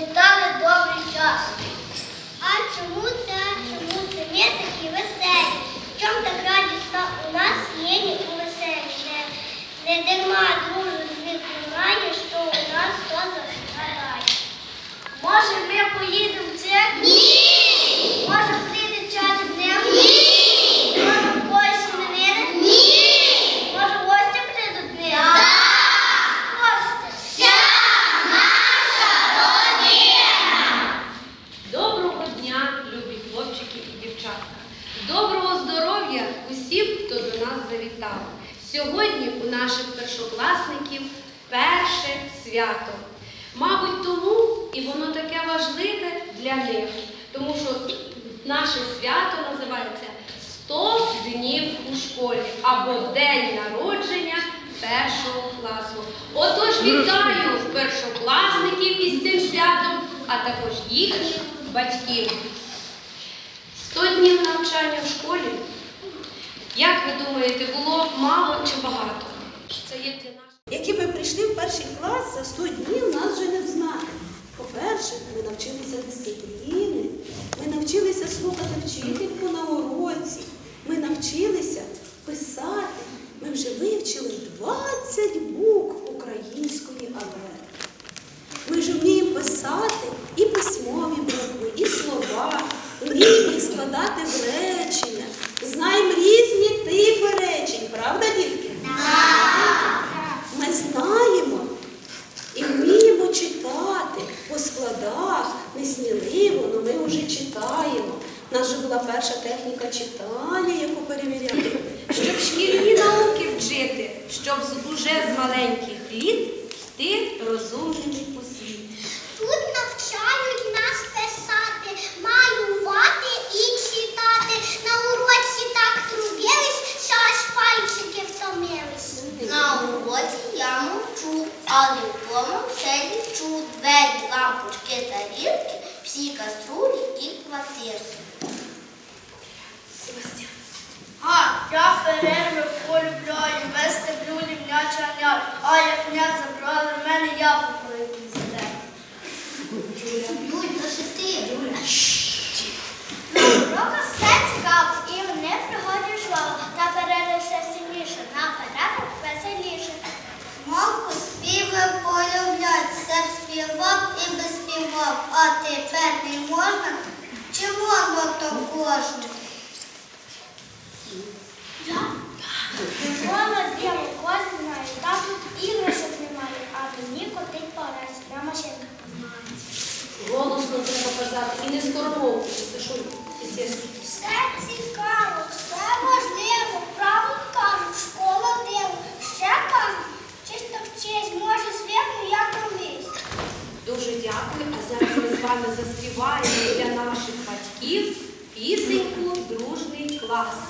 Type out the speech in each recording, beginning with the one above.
Пролітали добрі часи. А чому це, чому це ми такі веселі? Чом чому так радісна у нас є ні у веселі? Не, не дуже звіклювання, що у нас то згадає. Може, ми поїдемо в це? Ні! тому що наше свято називається «100 днів у школі або День народження першого класу. Отож, вітаю першокласників із цим святом, а також їхніх батьків. Сто днів навчання в школі. Як ви думаєте, було мало чи багато? Це є для нас. Які ви прийшли в перший клас, а тепер не можна, чи можна то кожне? Не можна біло кожне, там тут іграшок немає, а мені котить пораз на машинках Голосно треба казати і не скоромовку, що ти сірський. вами заспіваємо для наших батьків пісеньку Дружний клас.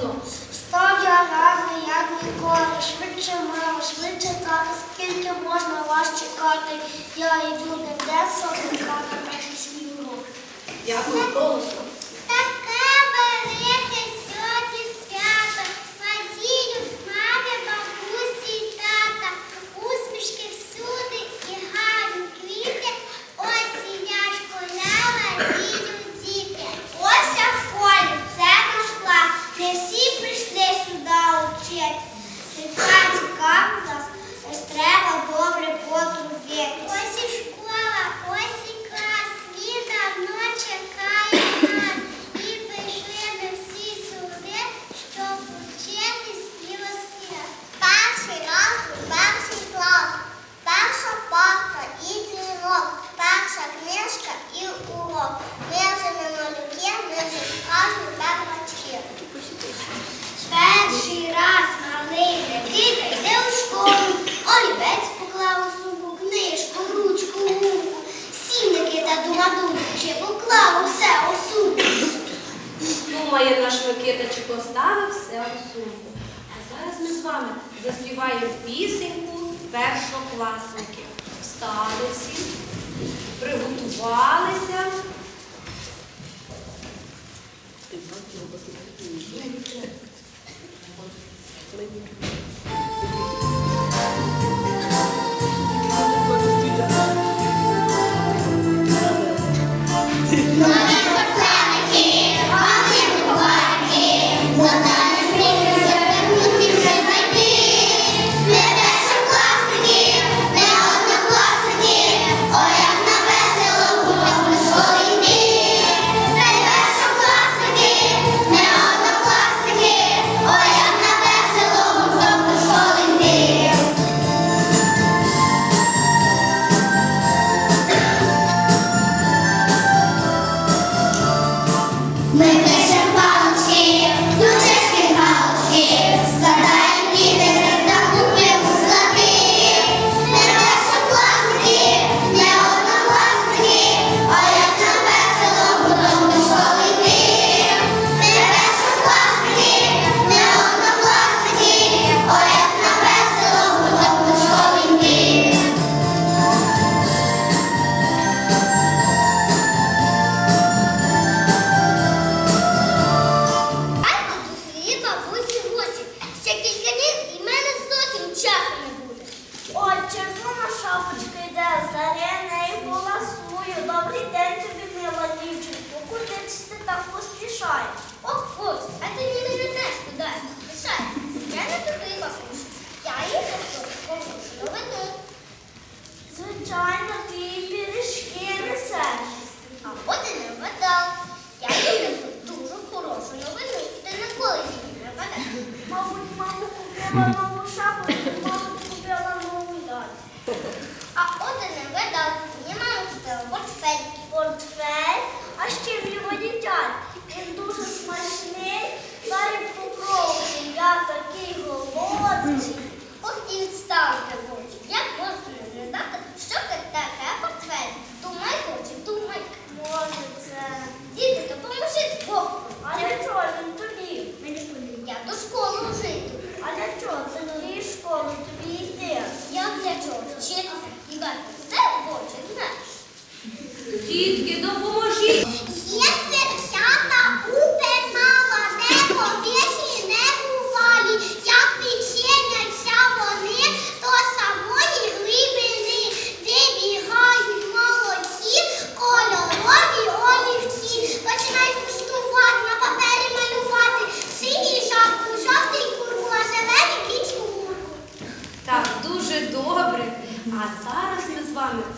дивно. Став я гарний, як ніколи, швидше мило, швидше тати, скільки можна вас чекати. Я йду не де соника на перший свій урок. Дякую, голосно. Таке велике сьогодні свято, Радію мамі, бабусі й тата, усмішки всюди і гарні квіти, ось і я школяла. веселу сумку. А зараз ми з вами заспіваємо пісеньку першокласники. Встали всі, приготувалися. Yeah.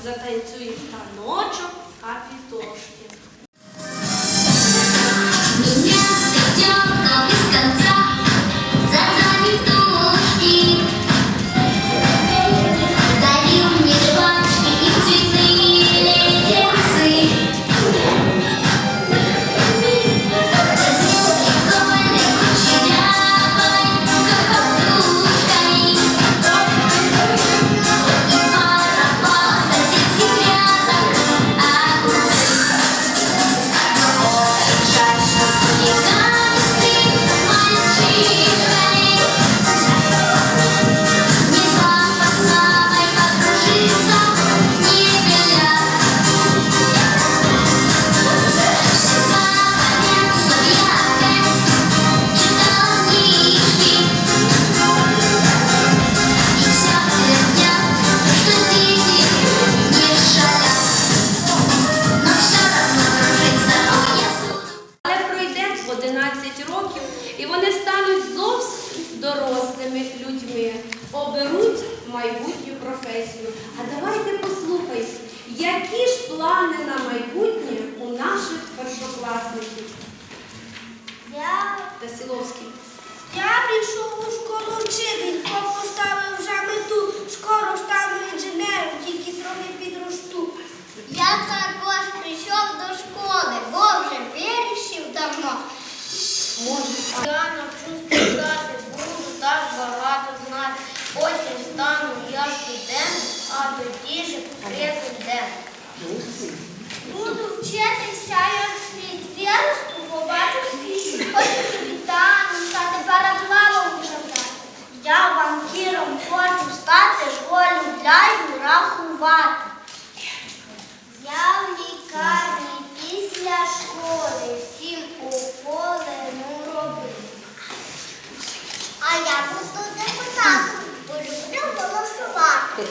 за танцює таночок, 11 років, і вони стануть зовсім дорослими людьми, оберуть майбутню професію. А давайте послухайте, які ж плани на майбутнє у наших першокласників? Я Тасіловський. Я прийшов у школу вчительком поставив вже мету, скоро стану інженером, тільки трохи підросту. Банкіром хочу стати, полюбляю рахувати. Я в лікарні після школи всім уколену робив. А я буду депутатом, бо люблю голосувати.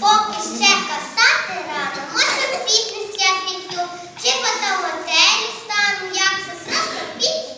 Поки ще касати рано, може пісню святвіту, чи фотоготелі стану, як сестра підійду.